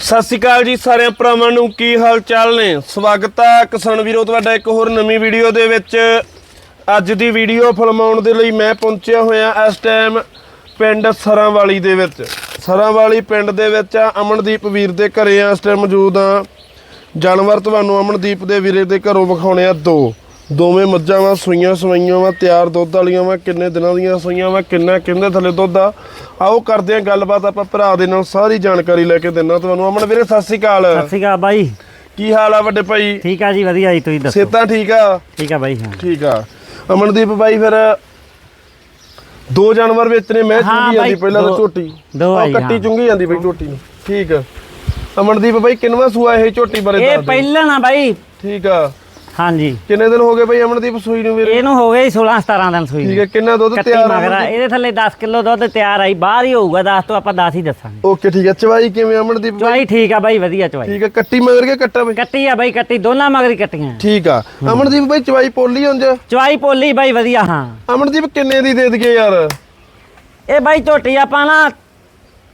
ਸਤਿ ਸ਼੍ਰੀ ਅਕਾਲ ਜੀ ਸਾਰਿਆਂ ਭਰਾਵਾਂ ਨੂੰ, ਕੀ ਹਾਲ ਚਾਲ ਨੇ? ਸਵਾਗਤ ਹੈ ਕਿਸਾਨ ਵੀਰੋ, ਤੁਹਾਡਾ ਇੱਕ ਹੋਰ ਨਵੀਂ ਵੀਡੀਓ ਦੇ ਵਿੱਚ। ਅੱਜ ਦੀ ਵੀਡੀਓ ਫਿਲਮਾਉਣ ਦੇ ਲਈ ਮੈਂ ਪਹੁੰਚਿਆ ਹੋਇਆ ਇਸ ਟਾਈਮ ਪਿੰਡ ਸਰਾਂਵਾਲੀ ਦੇ ਵਿੱਚ। ਸਰਾਂਵਾਲੀ ਪਿੰਡ ਦੇ ਵਿੱਚ ਆ ਅਮਨਦੀਪ ਵੀਰ ਦੇ ਘਰੇ ਆ, ਇਸ ਟਾਈਮ ਮੌਜੂਦ ਆ। ਜਾਨਵਰ ਤੁਹਾਨੂੰ ਅਮਨਦੀਪ ਦੇ ਵੀਰੇ ਦੇ ਘਰੋਂ ਵਿਖਾਉਣੇ ਆ ਦੋ। ਦੋਵੇਂ ਮੱਝਾਂ ਵਾ ਸੂਈਆਂ ਸਵਾਈਆਂ ਵਾ ਤਿਆਰ ਦੁੱਧ ਵਾਲੀਆਂ ਵਾ ਕਿੰਨੇ ਦਿਨਾਂ ਦੀਆਂ ਸੂਈਆਂ ਵਾ ਕਿੰਨਾ ਕਿੰਨੇ ਥੱਲੇ ਦੁੱਧ ਆ। ਆਓ ਕਰਦੇ ਆ ਗੱਲਬਾਤ ਆਪਾਂ ਭਰਾ ਦੇ ਨਾਲ ਸਾਰੀ ਜਾਣਕਾਰੀ ਲੈ ਕੇ ਦਿੰਨਾ ਤੁਹਾਨੂੰ। ਅਮਨ ਵੀਰੇ ਸਤਿ ਸ਼੍ਰੀ ਅਕਾਲ। ਸਤਿ ਸ਼੍ਰੀ ਅਕਾਲ ਬਾਈ। ਕੀ ਹਾਲ ਆ ਵੱਡੇ ਭਾਈ? ਠੀਕ ਆ ਜੀ ਵਧੀਆ ਜੀ ਤੁਸੀਂ ਦੱਸੋ? ਸੇਤਾਂ ਠੀਕ ਆ? ਠੀਕ ਆ ਬਾਈ ਹਾਂ। ਠੀਕ ਆ। ਅਮਨਦੀਪ ਬਾਈ ਫਿਰ ਦੋ ਜਾਨਵਰ ਵੇਚਨੇ ਮੈਂ ਚੁੰਗੀ ਜਾਂਦੀ ਪਹਿਲਾਂ ਤਾਂ ਝੋਟੀ। ਦੋ ਆਈ, ਕੱਟੀ। ਚੁੰਗੀ ਜਾਂਦੀ ਬਈ ਝੋਟੀ ਨੂੰ। ਠੀਕ ਆ। ਅਮਨਦੀਪ ਬਾਈ ਕਿੰਨਵਾ ਸੂਆ ਇਹ ਝੋਟੀ ਬਾਰੇ ਇਹ ਦੱਸ ਪਹਿਲਾਂ ਨਾ ਬਾਈ। ਠੀਕ ਆ। ਹਾਂਜੀ। ਕਿੰਨੇ ਦਿਨ ਹੋ ਗਏ ਬਈ ਅਮਨਦੀਪ ਸੂਈ ਨੂੰ ਵੀਰੇ? ਇਹਨੂੰ ਹੋ ਗਏ 16 17 ਦਿਨ ਸੂਈ ਠੀਕ ਹੈ ਕਿੰਨਾ ਦੁੱਧ ਤਿਆਰ ਮਗਰਾ ਇਹਦੇ ਥੱਲੇ 10 ਕਿਲੋ ਦੁੱਧ ਤਿਆਰ ਆਈ ਬਾਹਰ ਹੀ ਹੋਊਗਾ 10 ਤੋਂ ਆਪਾਂ 10 ਹੀ ਦੱਸਾਂਗੇ। ਓਕੇ ਠੀਕ ਹੈ। ਚਵਾਈ ਕਿਵੇਂ ਅਮਨਦੀਪ? ਚਵਾਈ ਠੀਕ ਆ ਬਾਈ ਵਧੀਆ ਚਵਾਈ। ਠੀਕ ਹੈ ਕੱਟੀ ਮਗਰ ਕੇ ਕੱਟਾ ਬਈ? ਕੱਟੀ ਆ ਬਾਈ ਕੱਟੀ। ਦੋਨਾਂ ਮਗਰੀ ਕੱਟੀਆਂ। ਠੀਕ ਆ। ਅਮਨਦੀਪ ਬਾਈ ਚਵਾਈ ਪੋਲੀ ਹੁੰਜ ਚਵਾਈ ਪੋਲੀ ਬਾਈ ਵਧੀਆ ਹਾਂ। ਅਮਨਦੀਪ ਕਿੰਨੇ ਦੀ ਦੇ ਦਈਏ ਯਾਰ? ਇਹ ਬਾਈ ਝੋਟੀ ਆਪਾਂ ਨਾ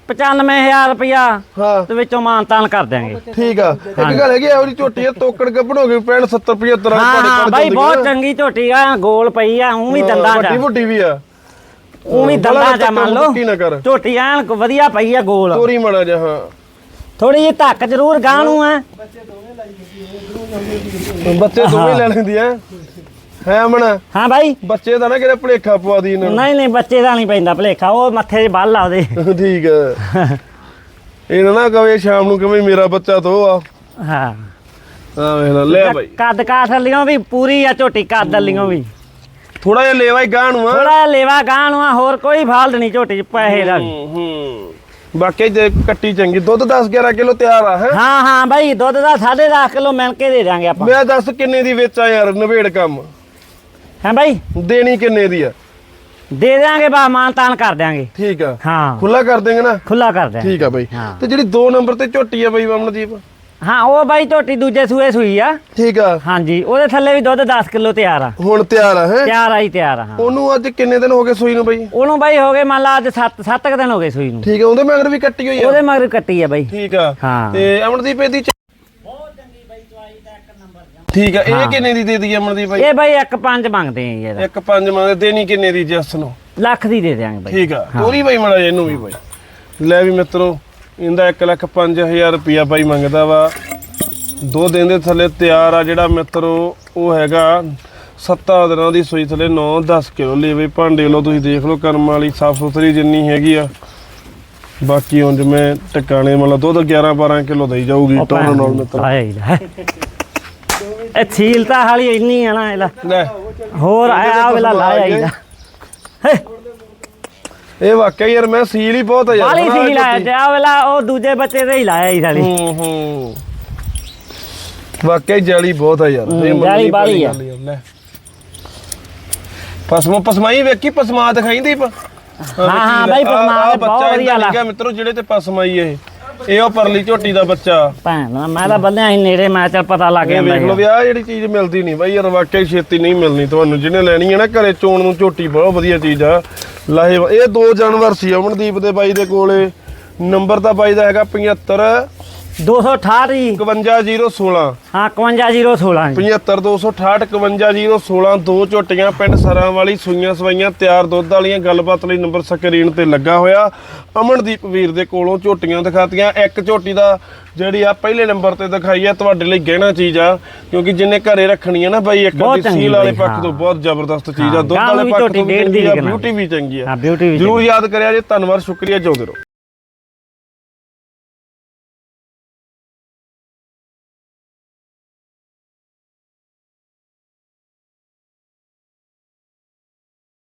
95000 ਰੁਪਇਆ ਹਾਂ। ਤੇ ਵਿੱਚੋਂ ਮਾਨਤਾਨ ਕਰ ਦਿਆਂਗੇ। ਠੀਕ ਆ। ਇੱਕ ਗੱਲ ਹੈਗੀ ਆ ਉਹਦੀ ਝੋਟੀ ਆ ਤੋਕੜ ਗੱਭਣ ਹੋ ਗਈ 65 70 75 ਹਾਂ ਹਾਂ ਬਾਈ ਬਹੁਤ ਚੰਗੀ ਝੋਟੀ ਆ ਗੋਲ ਪਈ ਆ ਉਹ ਵੀ ਦੰਦਾਂ ਵੱਡੀ ਚ ਵੱਡੀ ਵੀ ਆ। ਉਹ ਵੀ ਦੰਦਾਂ ਧੱਕਾ ਮੰਨ ਲਓ। ਝੋਟੀ ਐਨ ਵਧੀਆ ਪਈ ਆ ਗੋਲ। ਤੋਰੀ ਮੜਾ ਜਾ ਹਾਂ। ਥੋੜੀ ਜਿਹੀ ਧੱਕ ਜ਼ਰੂਰ ਗਾਂ ਨੂੰ ਆ ਬੱਚੇ ਦੋਵੇਂ ਲੈ ਲੈਂਦੀ ਆ ਹੈ ਅਮਨ? ਹਾਂ ਬਾਈ। ਬੱਚੇ ਦਾ ਨਾ ਕਿਹੜਾ ਭਲੇਖਾ ਪਵਾ ਦੀ ਇਹਨਾਂ ਨਹੀਂ ਨਹੀਂ ਬੱਚੇ ਦਾ ਨਹੀਂ ਪੈਂਦਾ ਭਲੇਖਾ ਉਹ ਮੱਥੇ 'ਚ ਬੱਲ ਉਹਦੇ ਨੂੰ ਠੀਕ ਆ ਇਹਨਾਂ ਨਾ ਕਵੇ ਸ਼ਾਮ ਨੂੰ ਕਵੇ ਮੇਰਾ ਬੱਚਾ ਤੋ ਆ। ਹਾਂ। ਆ ਵੇਖ ਲੈ ਲੈ ਬਾਈ। ਕੱਦ ਕਾਠ ਲਿਓ ਵੀ ਪੂਰੀ ਆ ਝੋਟੀ ਕੱਦ ਲਿਓ ਵੀ। ਥੋੜਾ ਜਿਹਾ ਲੈਵਾ ਹੀ ਗਾਂ ਨੂੰ ਆ। ਥੋੜਾ ਜਿਹਾ ਲੇਵਾ ਗਾਂ ਨੂੰ ਆ ਹੋਰ ਕੋਈ ਫਾਲਟ ਨਹੀਂ ਝੋਟੀ 'ਚ ਪੈਸੇ ਦਾ। ਹੂੰ ਹੂੰ। ਬਾਕੀ ਜੇ ਕੱਟੀ ਚੰਗੀ ਦੁੱਧ 10 11 ਕਿਲੋ ਤਿਆਰ ਆ ਹੈ? ਹਾਂ ਹਾਂ ਬਾਈ ਦੁੱਧ ਦਾ 10.5 ਕਿਲੋ ਮਿਲ ਕੇ ਦੇ ਦਾਂਗੇ ਆਪਾਂ। ਮੈਂ ਦੱਸ ਕਿੰਨੇ ਦੀ ਵੇਚਾਂ ਯਾਰ ਨਵੇੜ ਕੰਮ। ਹਾਂ ਬਾਈ? ਦੇਣੀ ਕਿੰਨੇ ਦੀ ਆ? ਦੇ ਦਿਆਂਗੇ ਬਾ ਮਾਨਤਾਨ ਕਰ ਦਿਆਂਗੇ। ਠੀਕ ਆ। ਹਾਂ। ਖੁੱਲਾ ਕਰ ਦੇਂਗੇ ਨਾ? ਖੁੱਲਾ ਕਰ ਦਿਆਂਗੇ। ਠੀਕ ਆ ਬਾਈ। ਹਾਂ। ਤੇ ਜਿਹੜੀ 2 ਨੰਬਰ ਤੇ ਝੋਟੀ ਆ ਬਾਈ ਅਮਨਦੀਪ? ਹਾਂ ਉਹ ਬਾਈ ਝੋਟੀ ਦੂਜੇ ਸੂਏ ਸੂਈ ਆ। ਠੀਕ ਆ। ਹਾਂਜੀ ਉਹਦੇ ਥੱਲੇ ਵੀ ਦੁੱਧ 10 ਕਿਲੋ ਤਿਆਰ ਆ। ਹੁਣ ਤਿਆਰ ਆ ਹੈ? ਤਿਆਰ ਆਈ ਤਿਆਰ ਆ ਹਾਂ। ਉਹਨੂੰ ਅੱਜ ਕਿੰਨੇ ਦਿਨ ਹੋ ਗਏ ਸੂਈ ਨੂੰ ਬਾਈ? ਉਹਨੂੰ ਬਾਈ ਹੋ ਗਏ ਮੰਨ ਲਾ ਅੱਜ 7 7 ਦਿਨ ਹੋ ਗਏ ਸੂਈ ਨੂੰ। ਠੀਕ ਆ ਉਹਦੇ ਮਗਰ ਵੀ ਕੱਟੀ ਹੋਈ ਆ? ਉਹਦੇ ਮਗਰ ਕੱਟੀ ਆ ਬਾਈ। ਠੀਕ ਆ। ਹਾਂ। ਤੇ ਅਮਨਦੀਪ ਇਹਦੀ ਠੀਕ ਆ ਇਹ ਕਿੰਨੇ ਦੀ ਦੇ ਦਈਏ ਅਮਨਦੀਪ ਬਾਈ? ਇਹ ਬਾਈ ਇੱਕ ਪੰਜ ਮੰਗਦੇ ਆ ਜੀ ਇਹਦਾ। ਇੱਕ ਪੰਜ ਮੰਗਦੇ ਦੇਣੀ ਕਿੰਨੇ ਦੀ ਜਸ ਨੂੰ? ਲੱਖ ਦੀ ਦੇ ਦਿਆਂਗੇ ਬਾਈ। ਠੀਕ ਆ ਤੋਰੀ ਬਾਈ ਮੜਾ ਇਹਨੂੰ ਵੀ ਬਾਈ। ਲੈ ਵੀ ਮਿੱਤਰੋ ਇਹਦਾ 1 ਲੱਖ 5000 ਰੁਪਿਆ ਬਾਈ ਮੰਗਦਾ ਵਾ। ਦੋ ਦਿਨ ਦੇ ਥੱਲੇ ਤਿਆਰ ਆ ਜਿਹੜਾ ਮਿੱਤਰੋ ਉਹ ਹੈਗਾ 7 ਦਿਨਾਂ ਦੀ ਸੂਈ ਥੱਲੇ 9 10 ਕਿਲੋ ਲੇਵੇ ਭਾਂਡੇ ਲੋ ਤੁਸੀਂ ਦੇਖ ਲਓ ਕਰਮ ਵਾਲੀ ਸਾਫ਼ ਸੁਥਰੀ ਜਿੰਨੀ ਹੈਗੀ ਆ। ਬਾਕੀ ਉਂਝ ਮੈਂ ਟਿਕਾਣੇ ਮਤਲਬ ਦੁੱਧ 11 12 ਕਿਲੋ ਦੇਈ ਜਾਊਗੀ ਟੋਨ ਨਾਲ ਮਿੱਤਰੋ। ਆਇਆ ਹੀ ਲੈ ਇਹ ਛੀਲਤਾ ਹਾਲੀ ਇੰਨੀ ਆ ਨਾ ਇਹਦਾ ਲੈ। ਹੋਰ ਆਇਆ ਵੇਲਾ ਲਾਇਆ ਹੀ ਦਾ ਇਹ ਵਾਕਿਆ ਯਾਰ ਮੈਂ ਸੀਲ ਹੀ ਬਹੁਤ ਆ ਯਾਰ। ਬਾਲੀ ਹਨਾ, ਸੀ ਲਾਇਆ। ਤੇ ਆ ਵੇਲਾ ਉਹ ਦੂਜੇ ਬੱਚੇ ਦੇ ਹੀ ਲਾਇਆ ਹੀ ਸਾਲੀ। ਹੂੰ ਹੂੰ। ਵਾਕਿਆ ਜਾਲੀ ਬਹੁਤ ਆ ਯਾਰ। ਜਾਲੀ ਪੈਣੀ ਆ। ਲੈ। ਪਸਮਾ ਪਸਮਾਈ ਵੇਖੀ ਪਸਮਾ ਦਿਖਾਈਂਦੀ ਪਾ ਹਾਂ, ਹਾਂ, ਬਾਈ, ਪਸਮਾ ਤੇ ਬਹੁਤ ਵਧੀਆ ਲੱਗਾ ਮਿੱਤਰੋ ਜਿਹੜੇ ਤੇ ਪਸਮਾਈ ਇਹ। ਇਹ ਉਹ ਪਰਲੀ ਝੋਟੀ ਦਾ ਬੱਚਾ। ਭੈਣ ਦਾ, ਮੈਂ ਤਾਂ ਬੰਦਿਆ ਸੀ ਨੇੜੇ ਮੈਂ ਚੱਲ ਪਤਾ ਲੱਗ ਇਹ ਜਾਂਦਾ ਵੇਖ ਲਓ ਵੀ ਆਹ ਜਿਹੜੀ ਚੀਜ਼ ਮਿਲਦੀ ਨਹੀਂ ਬਾਈ ਯਾਰ ਵਾਕਿਆ ਹੀ ਛੇਤੀ ਨਹੀਂ ਮਿਲਣੀ ਤੁਹਾਨੂੰ ਜਿਹਨੇ ਲੈਣੀ ਹੈ ਨਾ ਘਰੇ ਚੋਣ ਨੂੰ ਝੋਟੀ ਬਹੁਤ ਵਧੀਆ ਚੀਜ਼ ਆ। ਲਾਹੇ ਇਹ ਦੋ ਜਾਨਵਰ ਸੀ ਅਮਨਦੀਪ ਦੇ ਬਾਈ ਦੇ ਕੋਲੇ ਨੰਬਰ ਤਾਂ ਬਾਈ ਦਾ ਹੈਗਾ 75 268 ਜੀ। 51016 ਹਾਂ 51016 ਜੀ। 75268 51016 ਦੋ ਝੋਟੀਆਂ ਪਿੰਡ ਸਰਾਂ ਵਾਲੀ ਸੂਈਆਂ ਸਵਾਈਆਂ ਤਿਆਰ ਦੁੱਧ ਵਾਲੀਆਂ ਗੱਲਬਾਤ ਲਈ ਨੰਬਰ ਸਕਰੀਨ ਤੇ ਲੱਗਾ ਹੋਇਆ। ਅਮਨਦੀਪ ਵੀਰ ਦੇ ਕੋਲੋਂ ਝੋਟੀਆਂ ਦਿਖਾਤੀਆਂ। ਇੱਕ ਝੋਟੀ ਦਾ ਜਿਹੜੀ ਆ ਪਹਿਲੇ ਨੰਬਰ ਤੇ ਦਿਖਾਈ ਆ ਤੁਹਾਡੇ ਲਈ ਗਹਿਣਾ ਚੀਜ਼ ਆ ਕਿਉਂਕਿ ਜਿੰਨੇ ਘਰੇ ਰੱਖਣੀ ਆ ਨਾ ਬਾਈ ਇੱਕ ਬਹੁਤ ਦੀ ਚੰਗੀ ਸੀਲ ਵਾਲੇ ਬਾਈ, ਪੱਖ ਹਾਂ। ਤੋਂ ਬਹੁਤ ਜ਼ਬਰਦਸਤ ਚੀਜ਼ ਆ। ਦੁੱਧ ਵਾਲੇ ਪੱਖ ਤੋਂ। ਬਿਊਟੀ ਵੀ ਚੰਗੀ ਆ ਬਿਊਟੀ ਵੀ ਜਰੂਰ ਯਾਦ ਕਰਿਆ ਜੇ ਧੰਨਵਾਦ ਸ਼ੁਕਰੀਆ ਜਿਉਂਦੇ ਰਹੋ